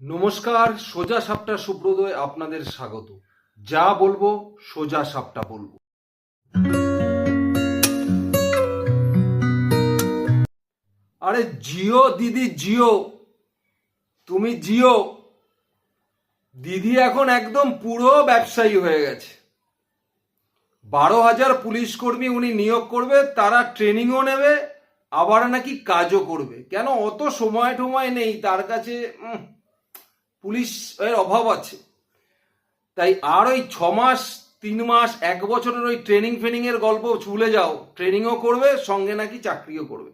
নমস্কার, সোজা সাপটা সুব্রতয় আপনাদের স্বাগত। যা বলব, সোজা সাপটা বলব। আরে জিও, দিদি জিও। তুমি জিও। দিদি এখন একদম পুরো ব্যবসায়ী হয়ে গেছে। বারো হাজার পুলিশ কর্মী উনি নিয়োগ করবে, তারা ট্রেনিংও নেবে, আবার নাকি কাজও করবে। কেন? অত সময় টময় নেই তার কাছে উম, পুলিশ এর অভাব আছে। তাই আর ওই ছ মাস তিন মাস এক বছরের ওই ট্রেনিং ফেনিং এর গল্প ভুলে যাও। ট্রেনিংও করবে সঙ্গে নাকি চাকরিও করবে।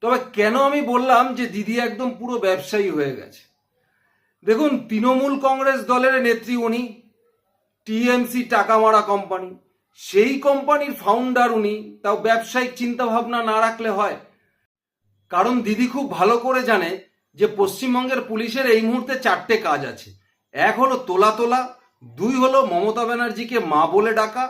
তবে কেন আমি বললাম যে দিদি একদম পুরো ব্যবসায়ী হয়ে গেছে। দেখুন তৃণমূল কংগ্রেস দলের নেত্রী উনি টিএমসি টাকা মারা কোম্পানি সেই কোম্পানির ফাউন্ডার উনি তাও ব্যবসায়িক চিন্তা ভাবনা না রাখলে হয়। কারণ দিদি খুব ভালো করে জানে যে পশ্চিমবঙ্গের পুলিশের এই মুহূর্তে চারটে কাজ আছে। এক হলো তোলা তোলা, দুই হলো মমতা ব্যানার্জিকে মা বলে ডাকা,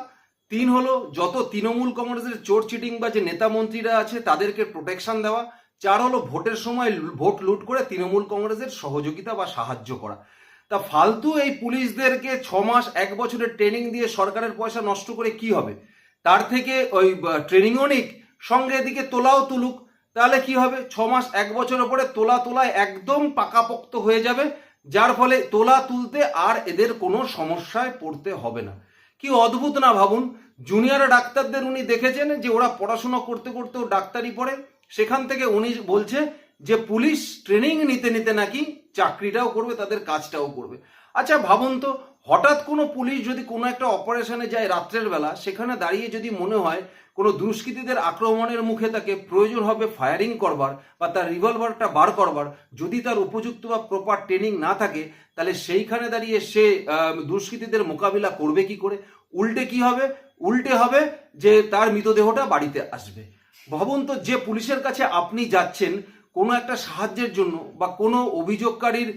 তিন হলো যত তৃণমূল কংগ্রেসের চোর চিটিং বা যে নেতা মন্ত্রীরা আছে তাদেরকে প্রোটেকশন দেওয়া, চার হলো ভোটের সময় ভোট লুট করে তৃণমূল কংগ্রেসের সহযোগিতা বা সাহায্য করা। তা ফালতু এই পুলিশদেরকে ছ মাস, এক বছরের ট্রেনিং দিয়ে সরকারের পয়সা নষ্ট করে কি হবে? তার থেকে ওই ট্রেনিংও নিক, সঙ্গে এদিকে তোলাও তুলুক। তাহলে কি হবে? ছ মাস, এক বছরের পরে তোলা তোলায় একদম পাকাপোক্ত হয়ে যাবে, যার ফলে তোলা তুলতে আর এদের কোনো সমস্যায় পড়তে হবে না। কি অদ্ভুত না ভাবুন? জুনিয়র ডাক্তারদের উনি দেখেছেন যে ওরা পড়াশোনা করতে করতেও ডাক্তারি পড়ে। সেখান থেকে উনি বলছে যে, পুলিশ ট্রেনিং নিতে নিতে নাকি চাকরিটাও করবে, তাদের কাজটাও করবে। আচ্ছা ভাবুন তো হঠাৎ কোনো পুলিশ যদি কোনো একটা অপারেশনে যায় রাত্রের বেলা, সেখানে দাঁড়িয়ে যদি মনে হয় কোনো দুষ্কৃতীদের আক্রমণের মুখে তাকে প্রয়োজন হবে ফায়ারিং করবার বা তার রিভলভারটা বার করবার, যদি তার উপযুক্ত বা প্রপার ট্রেনিং না থাকে, তাহলে সেইখানে দাঁড়িয়ে সে দুষ্কৃতীদের মোকাবিলা করবে কি করে? উল্টে কি হবে? উল্টে হবে যে তার মৃতদেহটা বাড়িতে আসবে। ভাবুন তো, যে পুলিশের কাছে আপনি যাচ্ছেন, কোনো একটা সাহায্যের জন্য বা কোনো অভিযোগকারীর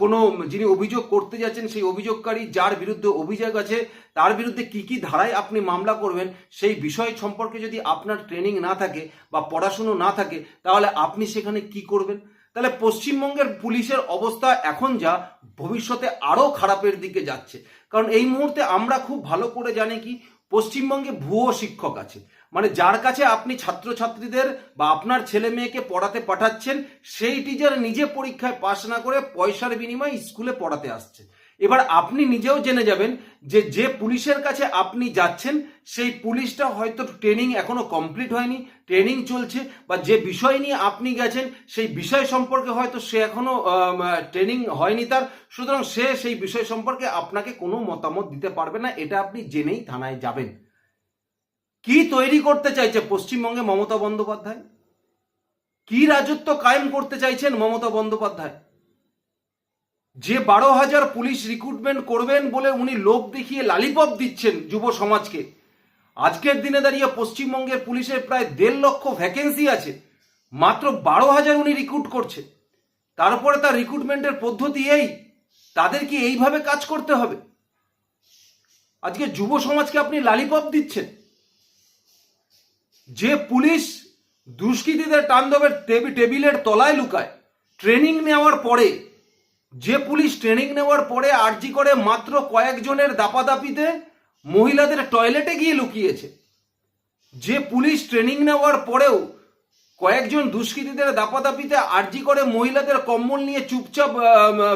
কোনো যিনি অভিযোগ করতে যাচ্ছেন, সেই অভিযোগকারী যার বিরুদ্ধে অভিযোগ আছে, তার বিরুদ্ধে কি কি ধারায় আপনি মামলা করবেন, সেই বিষয় সম্পর্কে যদি আপনার ট্রেনিং না থাকে বা পড়াশুনো না থাকে, তাহলে আপনি সেখানে কি করবেন? তাহলে পশ্চিমবঙ্গের পুলিশের অবস্থা এখন যা, ভবিষ্যতে আরও খারাপের দিকে যাচ্ছে। কারণ এই মুহূর্তে আমরা খুব ভালো করে জানি কি, পশ্চিমবঙ্গে ভুয়ো শিক্ষক আছে। মানে যার কাছে আপনি ছাত্রছাত্রীদের বা আপনার ছেলে মেয়েকে পড়াতে পাঠাচ্ছেন, সেই টিচার নিজে পরীক্ষায় পাশ না করে পয়সার বিনিময়ে স্কুলে পড়াতে আসছে। এবার আপনি নিজেও জেনে যাবেন যে যে পুলিশের কাছে আপনি যাচ্ছেন, সেই পুলিশটা হয়তো ট্রেনিং এখনও কমপ্লিট হয়নি ট্রেনিং চলছে বা যে বিষয় নিয়ে আপনি গেছেন, সেই বিষয় সম্পর্কে হয়তো সে এখনও ট্রেনিং হয়নি তার। সুতরাং সে সেই বিষয় সম্পর্কে আপনাকে কোনো মতামত দিতে পারবে না, এটা আপনি জেনেই থানায় যাবেন। কি তৈরি করতে চাইছে? পশ্চিমবঙ্গে মমতা বন্দ্যোপাধ্যায়? কি রাজত্ব কায়েম করতে চাইছেন মমতা বন্দ্যোপাধ্যায়? যে বারো হাজার পুলিশ রিক্রুটমেন্ট করবেন বলে উনি লোক দেখিয়ে লালিপপ দিচ্ছেন যুব সমাজকে, আজকের দিনে দাঁড়িয়ে পশ্চিমবঙ্গের পুলিশের প্রায় দেড় লক্ষ ভ্যাকেন্সি আছে, মাত্র বারো হাজার উনি রিক্রুট করছে। তারপরে তার রিক্রুটমেন্টের পদ্ধতি এই, তাদের কি এইভাবে কাজ করতে হবে? আজকে যুব সমাজকে আপনি লালিপপ দিচ্ছেন। যে পুলিশ দুষ্কৃতীদের তাণ্ডবের টেবি- টেবিলের তলায় লুকায় ট্রেনিং নেওয়ার পরে, যে পুলিশ ট্রেনিং নেওয়ার পরে আর্জি করে মাত্র কয়েকজনের দাপাদাপিতে মহিলাদের টয়লেটে গিয়ে লুকিয়েছে। যে পুলিশ ট্রেনিং নেওয়ার পরেও কয়েকজন দুষ্কৃতীদের দাপাদাপিতে আর্জি করে মহিলাদের কম্বল নিয়ে চুপচাপ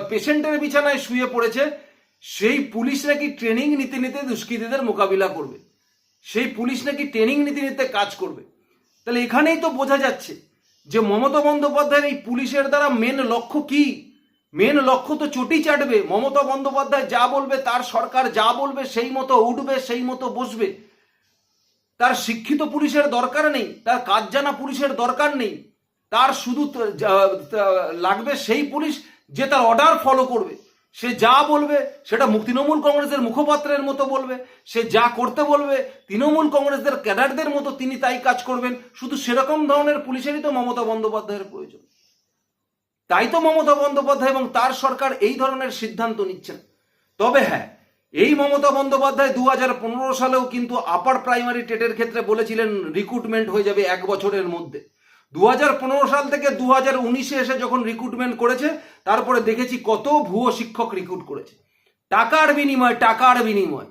পেশেন্টের বিছানায় শুয়ে পড়েছে, সেই পুলিশরা কি ট্রেনিং নিতে নিতে দুষ্কৃতীদের মোকাবিলা করবে। সেই পুলিশ নাকি ট্রেনিং নিতে কাজ করবে। তাহলে এখানেই তো বোঝা যাচ্ছে যে মমতা বন্দ্যোপাধ্যায়ের এই পুলিশের দ্বারা মেন লক্ষ্য কি? মেন লক্ষ্য তো চটি চাটবে। মমতা বন্দ্যোপাধ্যায় যা বলবে, তার সরকার যা বলবে, সেই মতো উঠবে, সেই মতো বসবে। তার শিক্ষিত পুলিশের দরকার নেই, তার কাজ জানা পুলিশের দরকার নেই। তার শুধু লাগবে সেই পুলিশ যে তার অর্ডার ফলো করবে। সে যা বলবে, সেটা তৃণমূল কংগ্রেসের মুখপাত্রের মতো বলবে, সে যা করতে বলবে, তৃণমূল কংগ্রেসের ক্যাডারদের মতো তিনি তাই কাজ করবেন, শুধু সেরকম ধরনের পুলিশেরই তো মমতা বন্দ্যোপাধ্যায়ের প্রয়োজন। তাই তো মমতা বন্দ্যোপাধ্যায় এবং তার সরকার এই ধরনের সিদ্ধান্ত নিচ্ছেন। তবে হ্যাঁ এই মমতা বন্দ্যোপাধ্যায় দু হাজার পনেরো সালেও কিন্তু আপার প্রাইমারি টেটের ক্ষেত্রে বলেছিলেন রিক্রুটমেন্ট হয়ে যাবে এক বছরের মধ্যে। দু হাজার পনেরো সাল থেকে দু হাজার উনিশে এসে যখন রিক্রুটমেন্ট করেছে, তারপরে দেখেছি কত ভুয়ো শিক্ষক রিক্রুট করেছে। টাকার বিনিময় টাকার বিনিময়।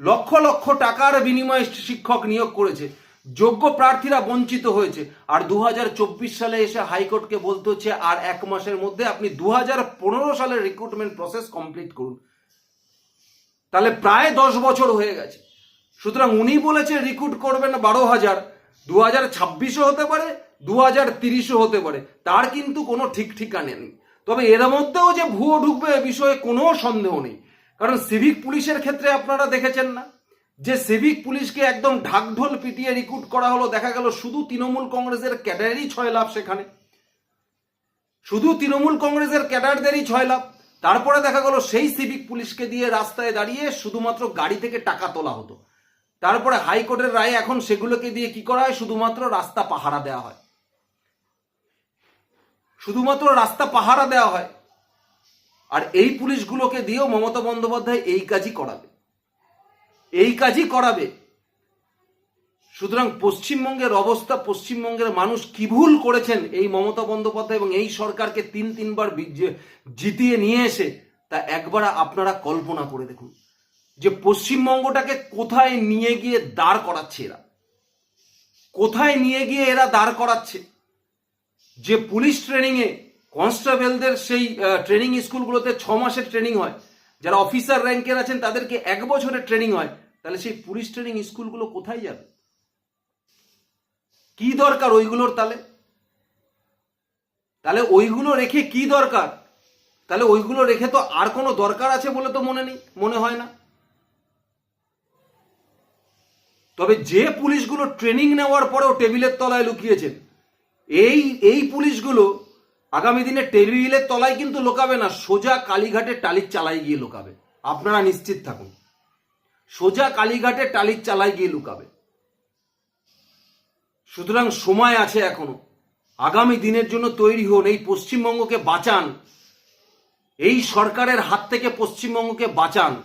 লক্ষ লক্ষ টাকার বিনিময়ে শিক্ষক নিয়োগ করেছে। যোগ্য প্রার্থীরা বঞ্চিত হয়েছে। আর দু হাজার চব্বিশ সালে এসে হাইকোর্টকে বলতে হচ্ছে, আর এক মাসের মধ্যে আপনি দু হাজার পনেরো সালের রিক্রুটমেন্ট প্রসেস কমপ্লিট করুন। তাহলে প্রায় দশ বছর হয়ে গেছে। সুতরাং উনি বলেছে রিক্রুট করবেন বারো হাজার। দু হাজার ছাব্বিশও হতে পারে দু হাজার হতে পারে, তার কিন্তু কোনো ঠিক ঠিকানে নেই। তবে এর মধ্যেও যে ভুয়ো ঢুকবে এ বিষয়ে কোনো সন্দেহ নেই। কারণ সিভিক পুলিশের ক্ষেত্রে আপনারা দেখেছেন না, যে সিভিক পুলিশকে একদম ঢাকঢোল পিটিয়ে রিক্রুট করা হলো, দেখা গেল শুধু তৃণমূল কংগ্রেসের ক্যাডারেরই ছয় লাভ সেখানে। শুধু তৃণমূল কংগ্রেসের ক্যাডারদেরই ছয় লাভ। তারপরে দেখা গেল সেই সিভিক পুলিশকে দিয়ে রাস্তায় দাঁড়িয়ে শুধুমাত্র গাড়ি থেকে টাকা তোলা হতো। তারপরে হাইকোর্টের রায়ে এখন সেগুলোকে দিয়ে কি করা হয়? শুধুমাত্র রাস্তা পাহারা দেওয়া হয়। শুধুমাত্র রাস্তা পাহারা দেওয়া হয়। আর এই পুলিশগুলোকে দিয়েও মমতা বন্দ্যোপাধ্যায় এই কাজই করাবে। এই কাজই করাবে। সুতরাং পশ্চিমবঙ্গের অবস্থা, পশ্চিমবঙ্গের মানুষ কি ভুল করেছেন এই মমতা বন্দ্যোপাধ্যায় এবং এই সরকারকে তিন তিনবার জিতিয়ে নিয়ে এসে, তা একবার আপনারা কল্পনা করে দেখুন যে পশ্চিমবঙ্গটাকে কোথায় নিয়ে গিয়ে দাঁড় করাচ্ছে এরা। কোথায় নিয়ে গিয়ে এরা দাঁড় করাচ্ছে? যে পুলিশ ট্রেনিংয়ে কনস্টেবলদের সেই ট্রেনিং স্কুলগুলোতে ছ মাসের ট্রেনিং হয়। যারা অফিসার র্যাঙ্কের আছেন, তাদেরকে এক বছরের ট্রেনিং হয়। তাহলে সেই পুলিশ ট্রেনিং স্কুলগুলো কোথায় যাবে? কি দরকার ওইগুলোর তাহলে তাহলে ওইগুলো রেখে কি দরকার? তাহলে ওইগুলো রেখে তো আর কোনো দরকার আছে বলে তো মনে নেই, মনে হয় না। তবে যে পুলিশগুলো ট্রেনিং নেওয়ার পরেও টেবিলের তলায় লুকিয়েছেন এই এই পুলিশগুলো আগামী দিনে টেবিলের তলায় কিন্তু লোকাবে না, সোজা কালীঘাটে টালির চালায় গিয়ে লোকাবে। আপনারা নিশ্চিত থাকুন। সোজা কালীঘাটে টালির চালায় গিয়ে লুকাবে। সুতরাং সময় আছে এখনও। আগামী দিনের জন্য তৈরি হন, এই পশ্চিমবঙ্গকে বাঁচান। এই সরকারের হাত থেকে পশ্চিমবঙ্গকে বাঁচান।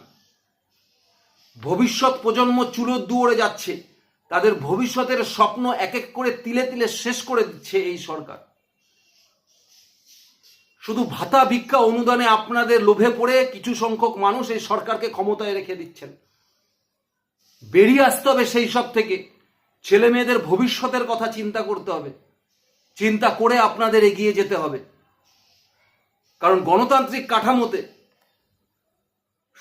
ভবিষ্যৎ প্রজন্ম চুলোর দুয়ারে যাচ্ছে। তাদের ভবিষ্যতের স্বপ্ন এক এক করে তিলে তিলে শেষ করে দিচ্ছে এই সরকার। শুধু ভাতা ভিক্ষা অনুদানে আপনাদের লোভে পড়ে কিছু সংখ্যক মানুষ এই সরকারকে ক্ষমতায় রেখে দিচ্ছেন। বেরিয়ে আসতে হবে সেই সব থেকে। ছেলে মেয়েদের ভবিষ্যতের কথা চিন্তা করতে হবে। চিন্তা করে আপনাদের এগিয়ে যেতে হবে। কারণ গণতান্ত্রিক কাঠামোতে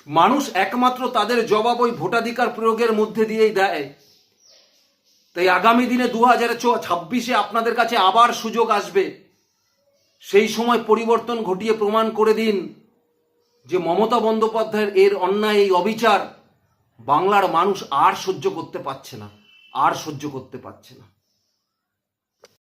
মানুষ একমাত্র তাদের জবাব ওই ভোটাধিকার প্রয়োগের মধ্যে দিয়েই দেয়। তাই আগামী দিনে দু হাজার ছাব্বিশে আপনাদের কাছে আবার সুযোগ আসবে। সেই সময় পরিবর্তন ঘটিয়ে প্রমাণ করে দিন যে মমতা বন্দ্যোপাধ্যায়ের এর অন্যায়, এই অবিচার বাংলার মানুষ আর সহ্য করতে পারছে না, আর সহ্য করতে পারছে না।